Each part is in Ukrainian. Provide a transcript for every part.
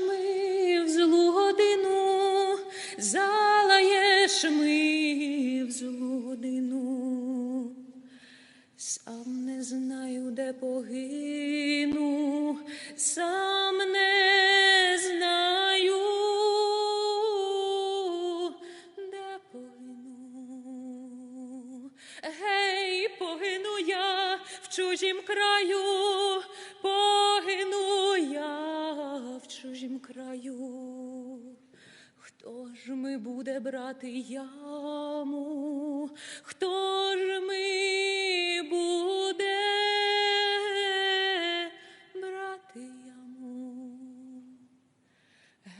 ми в злу годину, залаєш ми в злу годину. Сам не знаю, де погину, сам не знаю, де погину. Гей, погину я в чужім краю, погину краю, хто ж ми буде брати яму, хто ж ми буде брати яму?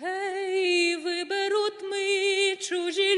Гей, виберуть ми чужі.